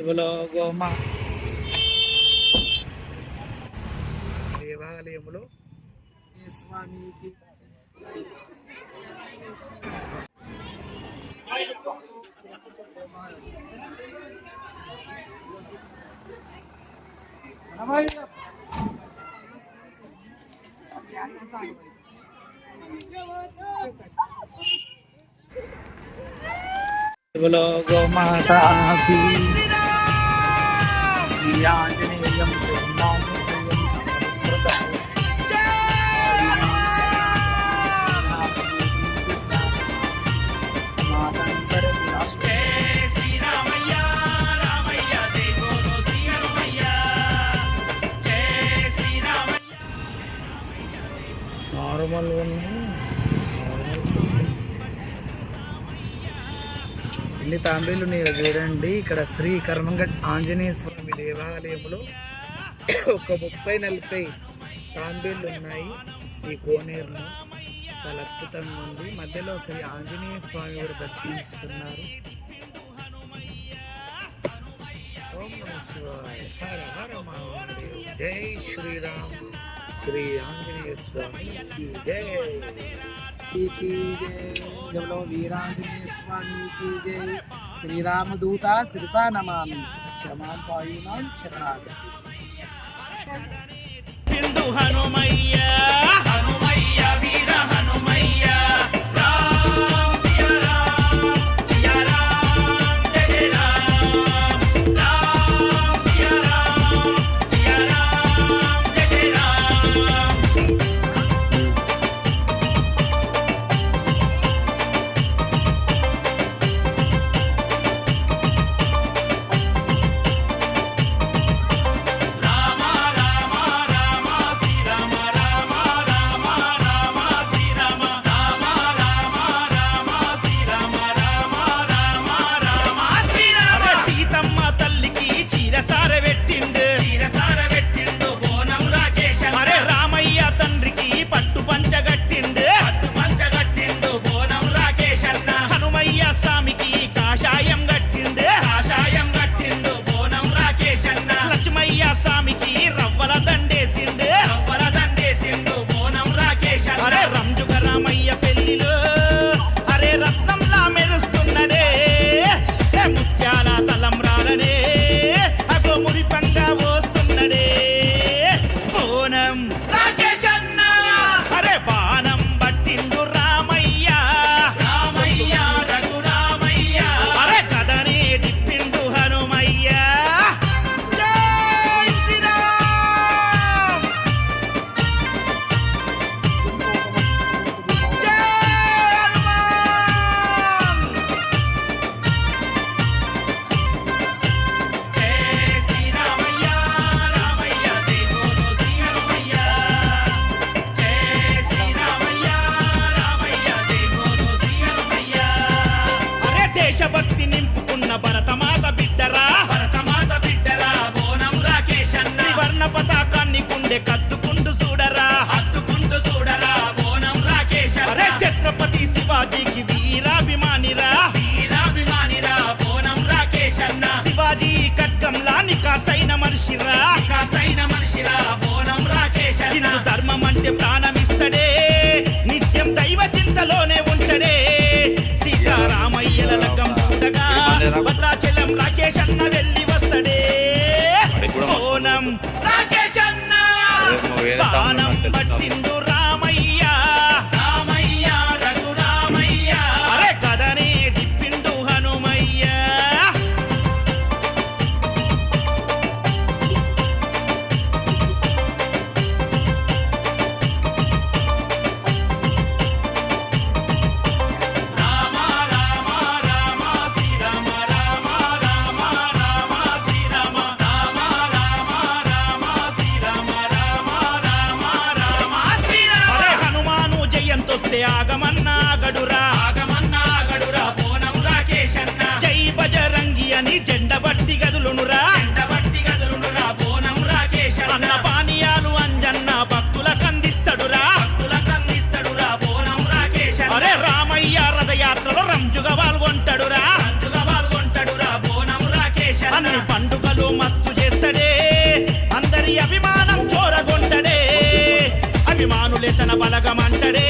ఇవాళ గోమ దేవాలయములో ఈ 对呀，就那个英国的猫。తాంబేలు నేను చూడండి. ఇక్కడ శ్రీ కర్మంగట్ ఆంజనేయ స్వామి దేవాలయంలో ఒక ముప్పై నలభై తాంబేళ్ళు ఉన్నాయి. ఈ కోనేరులో చాలా అద్భుతంగా ఉంది. మధ్యలో శ్రీ ఆంజనేయ స్వామి వారు దర్శిస్తున్నారు జై శ్రీరామ్. శ్రీ ఆంజనేయ స్వామి జై. జై. వీరాంజనేయ స్వామి జై. శ్రీరామదూత శిరసా నమామి. క్షమాం పాయుమాం శరణాగతి హనుమయ్యా. ఛత్రపతి శివాజీకి వీరాభిమానిరా. వీరాభిమానిరా బోనం రాకేశ్ అన్న శివాజీ కట్కంలా నికాసైన మనిషిరా. నికాసైన మనిషిరా బోనం రాకేశ్ హిందూ ధర్మం అంటే ప్రాణమిస్తడే నిత్యం దైవ చింతలోనే ఉంటడే. సీతారామయ్యల లగ్గం చూడగా భద్రాచలం రాకేష్ అన్న వెళ్ళి వస్తడే. బోనం రాకేష్ అన్న బాణం పట్టిండు ఆగమన్నా గడురా. ఆగమన్నా గడురా పోనం రాకేశన్న. జై బజరంగి అని జెండ బట్టి గదులునురా. జెండ బట్టి గదులునురా బోనం రాకేశన్న. అన్న పానీయాలు అంజన్న భక్తులకు అందిస్తడురా. భక్తులకు అందిస్తడురా బోనం రాకేశన్న. అరే రామయ్య రథయాత్రలో రంజుగా పాల్గొంటాడురా. రంజుగా పాల్గొంటాడురా బోనం రాకేశన్న. అన్ని పండుగలు మస్తు చేస్తాడే. అందరి అభిమానం చోరగొంటడే. అభిమానులే తన బలగమంటడే.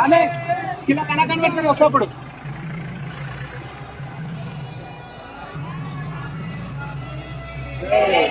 కానీ కిలో కనకం పెట్టుకుని వచ్చేప్పుడు జై